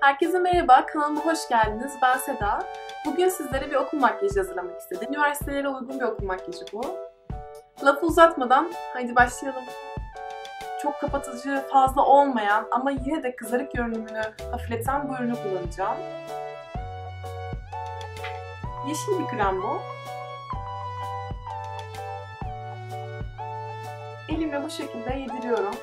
Herkese merhaba, kanalıma hoş geldiniz. Ben Seda. Bugün sizlere bir okul makyajı hazırlamak istedim. Üniversitelere uygun bir okul makyajı bu. Lafı uzatmadan haydi başlayalım. Çok kapatıcı, fazla olmayan ama yine de kızarık görünümünü hafifleten bu ürünü kullanacağım. Yeşil bir krem bu. Elimle bu şekilde yediriyorum.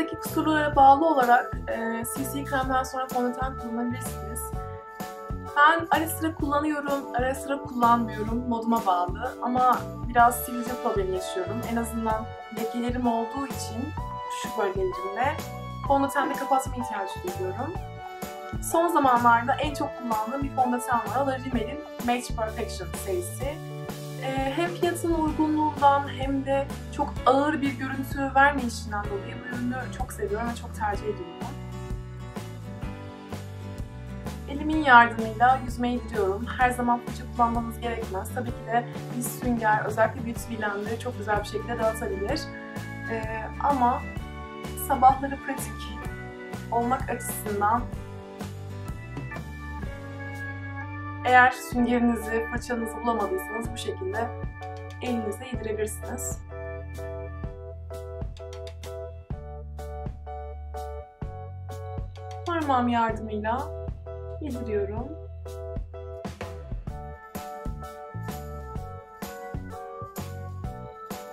Cildinizdeki kusurlara bağlı olarak e, CC kremden sonra fondöten kullanabilirsiniz. Ben ara sıra kullanıyorum, ara sıra kullanmıyorum. Moduma bağlı ama biraz sivilce problemi yaşıyorum. En azından lekelerim olduğu için şu bölgelerimde fondötenle kapatma ihtiyacı duyuyorum. Son zamanlarda en çok kullandığım bir fondöten var. O da Rimmel'in Match Perfection serisi. Ee, hem fiyatının uygunluğundan hem de çok ağır bir görüntü vermeyişinden dolayı bu ürünü çok seviyorum ve çok tercih ediyorum. Elimin yardımıyla yüzme indiriyorum. Her zaman fırça kullanmanız gerekmez. Tabii ki de bir sünger, özellikle Beauty Blend'i çok güzel bir şekilde dağıtabilir. Ee, ama sabahları pratik olmak açısından eğer süngerinizi, fırçanızı bulamadıysanız bu şekilde elinize yedirebilirsiniz. Parmağım yardımıyla yediriyorum.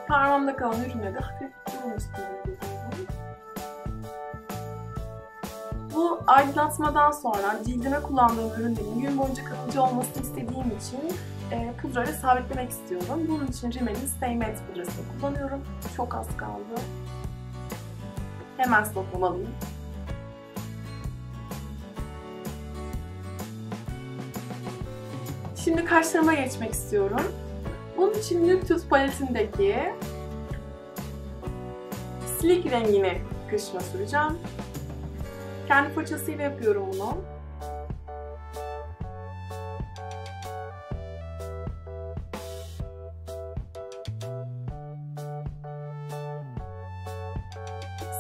Parmağımda kalan ürüne de hafif bunun üstüne yediriyorum. Bu aydınlatmadan sonra cildime kullandığım ürünlerin gün boyunca kalıcı olmasını istediğim için e, pudrayla sabitlemek istiyorum. Bunun için Rimmel'in Stay Matte pudrasını kullanıyorum. Çok az kaldı. Hemen stoplamalıyım. Şimdi kaşlarıma geçmek istiyorum. Bunun için Nude paletindeki Sleek rengini kaşıma süreceğim. Kendi fırçasıyla yapıyorum bunu.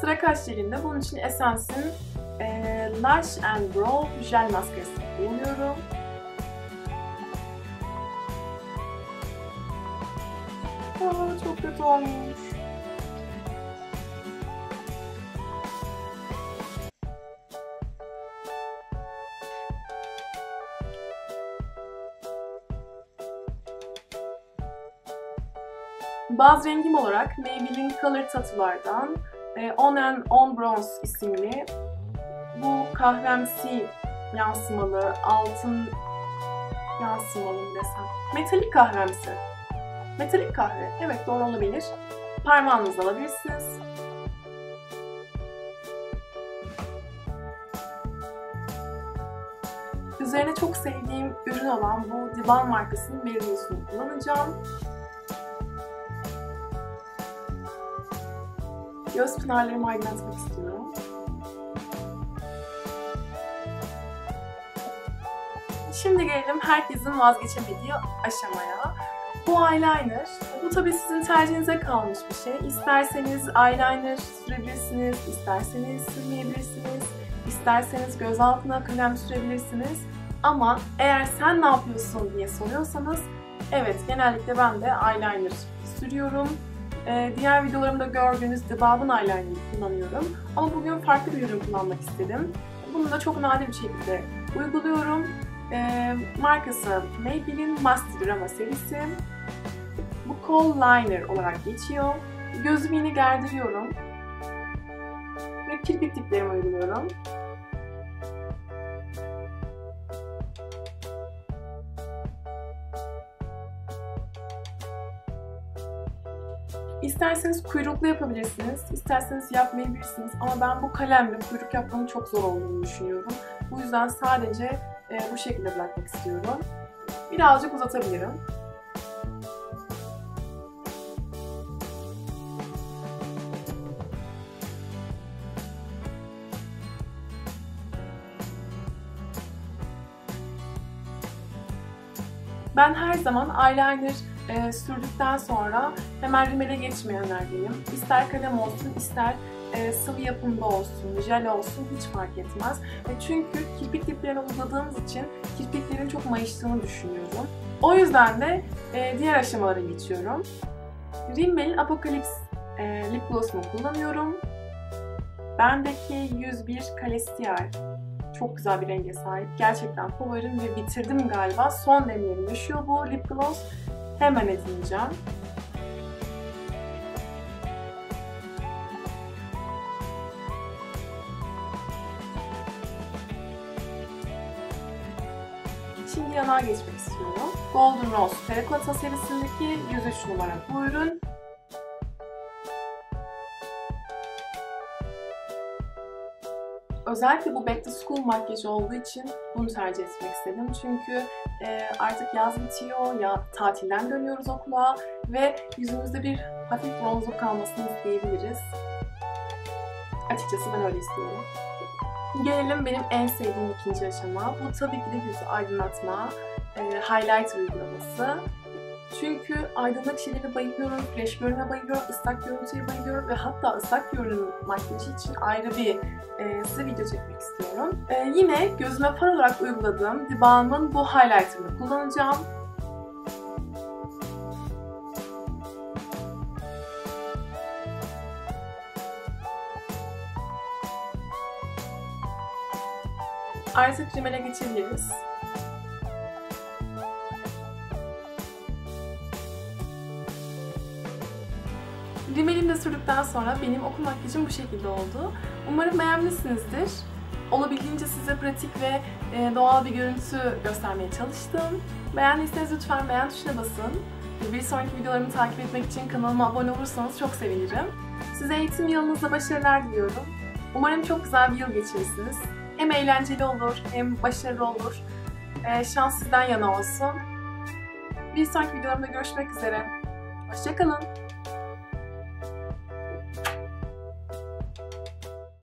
Sıra kaş jelinde. Bunun için Essence'in e, Lash and Brow jel maskarasını kullanıyorum. Aa, çok kötü olmuş. Baz rengim olarak Maybelline Color Tattoo'lardan e, On and On Bronze isimli bu kahvemsi yansımalı, altın yansımalı mı desem. Metalik kahvemsi. Metalik kahve. Evet doğru olabilir. Parmağınızla alabilirsiniz. Üzerine çok sevdiğim ürün olan bu Divan markasının Meridius'unu kullanacağım. Göz pınarlarımı aydınlatmak istiyorum. Şimdi gelelim herkesin vazgeçemediği aşamaya. Bu eyeliner. Bu tabii sizin tercihinize kalmış bir şey. İsterseniz eyeliner sürebilirsiniz, isterseniz sürmeyebilirsiniz, isterseniz göz altına kalem sürebilirsiniz. Ama eğer sen ne yapıyorsun diye soruyorsanız evet genellikle ben de eyeliner sürüyorum. Ee, diğer videolarımda gördüğünüz The Balm Eyeliner'ı kullanıyorum. Ama bugün farklı bir ürün kullanmak istedim. Bunu da çok nadir bir şekilde uyguluyorum. Ee, markası Maybelline Master Drama serisi. Bu Kohl Liner olarak geçiyor. Gözümü yine gerdiriyorum. Ve kirpik diplerimi uyguluyorum. İsterseniz kuyruklu yapabilirsiniz, isterseniz yapmayabilirsiniz ama ben bu kalemle kuyruk yapmanın çok zor olduğunu düşünüyorum. Bu yüzden sadece e, bu şekilde bırakmak istiyorum. Birazcık uzatabilirim. Ben her zaman eyeliner e, sürdükten sonra hemen rimele geçmeyenlerdenim. İster kalem olsun, ister e, sıvı yapımda olsun, jel olsun hiç fark etmez. E, çünkü kirpik diplerini uzadığımız için kirpiklerin çok mayıştığını düşünüyorum. O yüzden de e, diğer aşamalara geçiyorum. Rimmel'in Apocalypse e, lip gloss'unu kullanıyorum. Bendeki 101 Calestier çok güzel bir renge sahip. Gerçekten favorim ve bitirdim galiba. Son demlerim yaşıyor bu lip gloss. Hemen edineceğim. Şimdi yanağa geçmek istiyorum. Golden Rose Terracotta serisindeki 103 numara bu ürün. Özellikle bu back to school makyajı olduğu için bunu tercih etmek istedim. Çünkü e, artık yaz bitiyor, ya tatilden dönüyoruz okula ve yüzümüzde bir hafif bronzluk kalmasını isteyebiliriz. Açıkçası ben öyle istiyorum. Gelelim benim en sevdiğim ikinci aşama. Bu tabii ki de yüzü aydınlatma, e, highlight uygulaması. Çünkü aydınlık şeylere bayılıyorum, flash görünüme bayılıyorum, ıslak görüntüye bayılıyorum ve hatta ıslak görünüm makyajı için ayrı bir e, size video çekmek istiyorum. E, yine gözüme far olarak uyguladığım Balm'ın bu highlighter'ını kullanacağım. Artık rimele geçebiliriz. Rimelimi sürdükten sonra benim okul makyajım bu şekilde oldu. Umarım beğenmişsinizdir. Olabildiğince size pratik ve e, doğal bir görüntü göstermeye çalıştım. Beğendiyseniz lütfen beğen tuşuna basın. Bir sonraki videolarımı takip etmek için kanalıma abone olursanız çok sevinirim. Size eğitim yılınızda başarılar diliyorum. Umarım çok güzel bir yıl geçirirsiniz. Hem eğlenceli olur hem başarılı olur. Ee, şans sizden yana olsun. Bir sonraki videolarımda görüşmek üzere. Hoşçakalın.